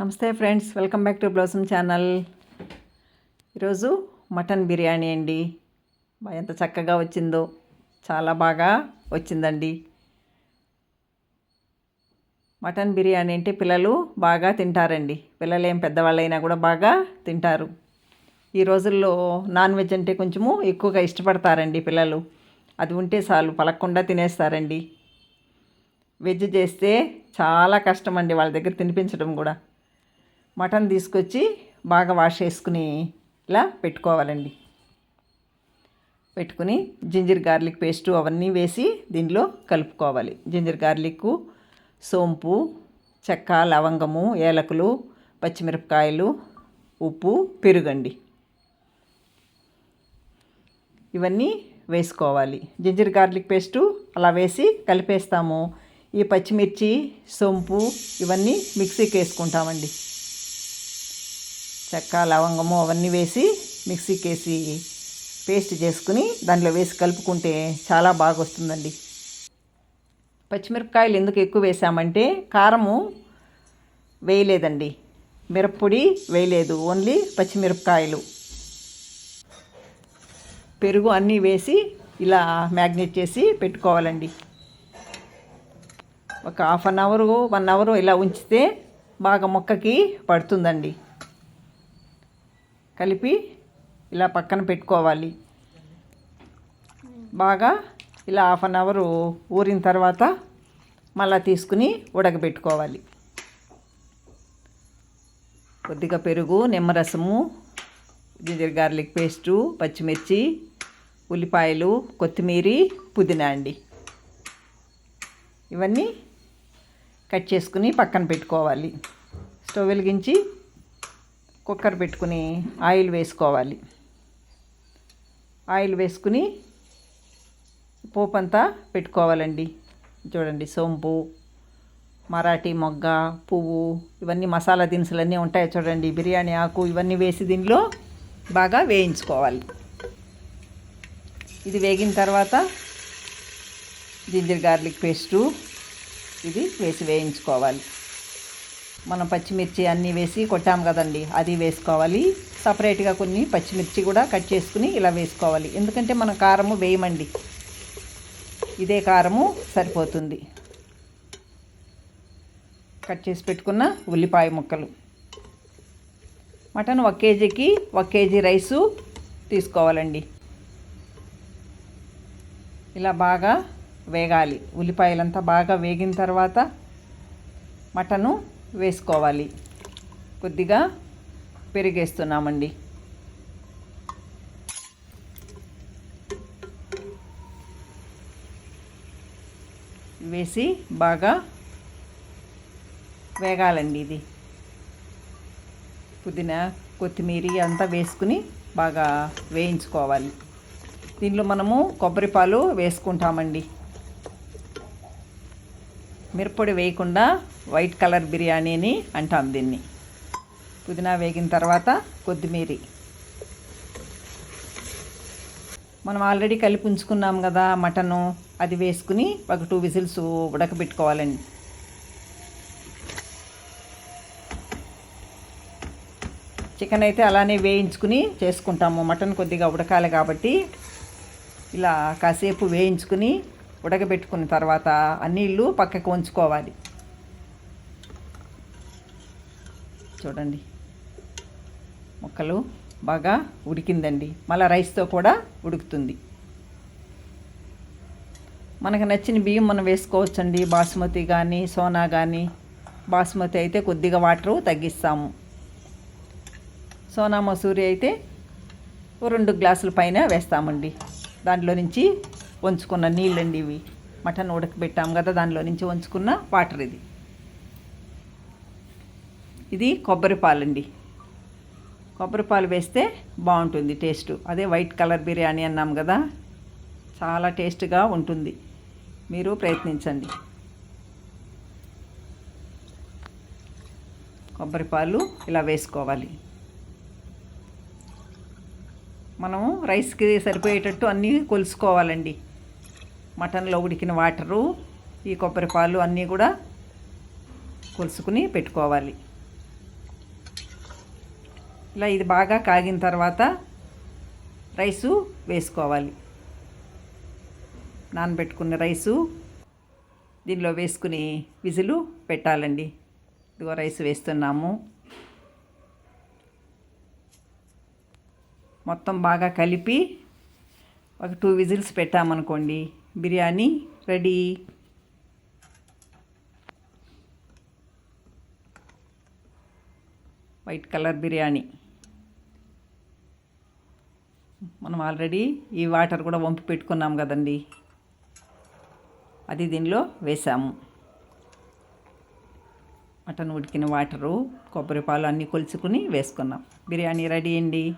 నమస్తే friends welcome back to Blossom channel. ఈరోజు mutton biryani అండి. ఎంత చక్కగా వచ్చిందో చాలా బాగా వచ్చిందండి. మటన్ బిర్యానీ అంటే పిల్లలు బాగా తింటారండి. పిల్లలు ఏం పెద్దవాళ్ళైనా కూడా బాగా తింటారు. ఈ రోజుల్లో నాన్ వెజ్ అంటే కొంచెము ఎక్కువగా ఇష్టపడతారండి పిల్లలు. అది ఉంటే చాలు పలక్కుండా తినేస్తారండి. వెజ్ చేస్తే చాలా కష్టం అండి వాళ్ళ దగ్గర తినిపించడం కూడా. మటన్ తీసుకొచ్చి బాగా వాష్ చేసుకుని ఇలా పెట్టుకోవాలండి. పెట్టుకుని జింజర్ గార్లిక్ పేస్టు అవన్నీ వేసి దీనిలో కలుపుకోవాలి. జింజర్ గార్లిక్ సోంపు చెక్క లవంగము ఏలకులు పచ్చిమిరపకాయలు ఉప్పు పెరుగండి. ఇవన్నీ వేసుకోవాలి. జింజర్ గార్లిక్ పేస్టు అలా వేసి కలిపేస్తాము. ఈ పచ్చిమిర్చి సొంపు ఇవన్నీ మిక్సీకి వేసుకుంటామండి. చెక్క లవంగము అవన్నీ వేసి మిక్సీకి వేసి పేస్ట్ చేసుకుని దాంట్లో వేసి కలుపుకుంటే చాలా బాగా వస్తుందండి పచ్చిమిరపకాయలు ఎందుకు ఎక్కువ వేసామంటే కారము వేయలేదండి. మిరప్పొడి వేయలేదు ఓన్లీ పచ్చిమిరపకాయలు. పెరుగు అన్నీ వేసి ఇలా మ్యాగ్నేట్ చేసి పెట్టుకోవాలండి. ఒక half an hour one hour ఇలా ఉంచితే బాగా మొక్కకి పడుతుందండి. కలిపి ఇలా పక్కన పెట్టుకోవాలి. బాగా ఇలా హాఫ్ అన్ అవర్ ఊరిన తర్వాత మళ్ళీ తీసుకుని ఉడకబెట్టుకోవాలి. కొద్దిగా పెరుగు నిమ్మరసము జింజర్ గార్లిక్ పేస్టు పచ్చిమిర్చి ఉల్లిపాయలు కొత్తిమీర పుదీనా అండి. ఇవన్నీ కట్ చేసుకుని పక్కన పెట్టుకోవాలి. స్టవ్ వెలిగించి కుక్కర్ పెట్టుకుని ఆయిల్ వేసుకోవాలి. ఆయిల్ వేసుకుని పోపు అంతా పెట్టుకోవాలండి. చూడండి సోంపు మరాఠీ మొగ్గ పువ్వు ఇవన్నీ మసాలా దినుసులన్నీ ఉంటాయి చూడండి. బిర్యానీ ఆకు ఇవన్నీ వేసి దీనిలో బాగా వేయించుకోవాలి. ఇది వేగిన తర్వాత జింజర్ గార్లిక్ పేస్టు ఇది వేసి వేయించుకోవాలి. మనం పచ్చిమిర్చి అన్నీ వేసి కొట్టాము కదండి అది వేసుకోవాలి. సపరేట్గా కొన్ని పచ్చిమిర్చి కూడా కట్ చేసుకుని ఇలా వేసుకోవాలి. ఎందుకంటే మనం కారము వేయమండి. ఇదే కారము సరిపోతుంది. కట్ చేసి పెట్టుకున్న ఉల్లిపాయ ముక్కలు. మటన్ ఒక కేజీకి ఒక కేజీ రైసు తీసుకోవాలండి. ఇలా బాగా వేగాలి. ఉల్లిపాయలంతా బాగా వేగిన తర్వాత మటను వేసుకోవాలి. కొద్దిగా పెరిగేస్తున్నామండి. వేసి బాగా వేగాలండి ఇది. పుదీనా కొత్తిమీర అంతా వేసుకుని బాగా వేయించుకోవాలి. దీనిలో మనము కొబ్బరిపాలు వేసుకుంటామండి. మిరప్పొడి వేయకుండా వైట్ కలర్ బిర్యానీ అని అంటాం దీన్ని. పుదీనా వేగిన తర్వాత కొత్తిమీర. మనం ఆల్రెడీ కలిపి ఉంచుకున్నాం కదా మటను అది వేసుకుని ఒక టూ విజిల్స్ ఉడకబెట్టుకోవాలండి. చికెన్ అయితే అలానే వేయించుకుని చేసుకుంటాము. మటన్ కొద్దిగా ఉడకాలి కాబట్టి ఇలా కాసేపు వేయించుకుని ఉడకబెట్టుకున్న తర్వాత ఆ నీళ్ళు పక్కకు ఉంచుకోవాలి. చూడండి. ముక్కలు బాగా ఉడికిందండి. మళ్ళీ రైస్తో కూడా ఉడుకుతుంది. మనకు నచ్చిన బియ్యం మనం వేసుకోవచ్చండి. బాస్మతి కానీ సోనా కానీ బాస్మతి అయితే కొద్దిగా వాటరు తగ్గిస్తాము. సోనా మసూరి అయితే రెండు గ్లాసుల పైన వేస్తామండి. దాంట్లో నుంచి వంచుకున్న నీళ్ళండి ఇవి. మటన్ ఉడకబెట్టాము కదా దానిలో నుంచి వంచుకున్న వాటర్ ఇది. ఇది కొబ్బరి పాలండి. కొబ్బరి పాలు వేస్తే బాగుంటుంది టేస్ట్. అదే వైట్ కలర్ బిర్యానీ అన్నాం కదా చాలా టేస్ట్గా ఉంటుంది. మీరు ప్రయత్నించండి. కొబ్బరి పాలు ఇలా వేసుకోవాలి. మనము రైస్కి సరిపోయేటట్టు అన్నీ కొలుసుకోవాలండి. మటన్లో ఉడికిన వాటరు ఈ కొబ్బరి పాలు అన్నీ కూడా కొలుసుకుని పెట్టుకోవాలి. ఇలా ఇది బాగా కాగిన తర్వాత రైసు వేసుకోవాలి. నానబెట్టుకున్న రైసు దీనిలో వేసుకుని విజులు పెట్టాలండి. ఇదిగో రైస్ వేస్తున్నాము. మొత్తం బాగా కలిపి ఒక టూ విజిల్స్ పెట్టామనుకోండి biryani ready. White colour biryani. మనం ఆల్రెడీ ఈ వాటర్ కూడా వంపి పెట్టుకున్నాం కదండి. అది దీనిలో వేసాము. మటన్ ఉడికిన వాటరు కొబ్బరి పాలు అన్నీ కొలుచుకుని వేసుకున్నాం. బిర్యానీ రెడీ అండి.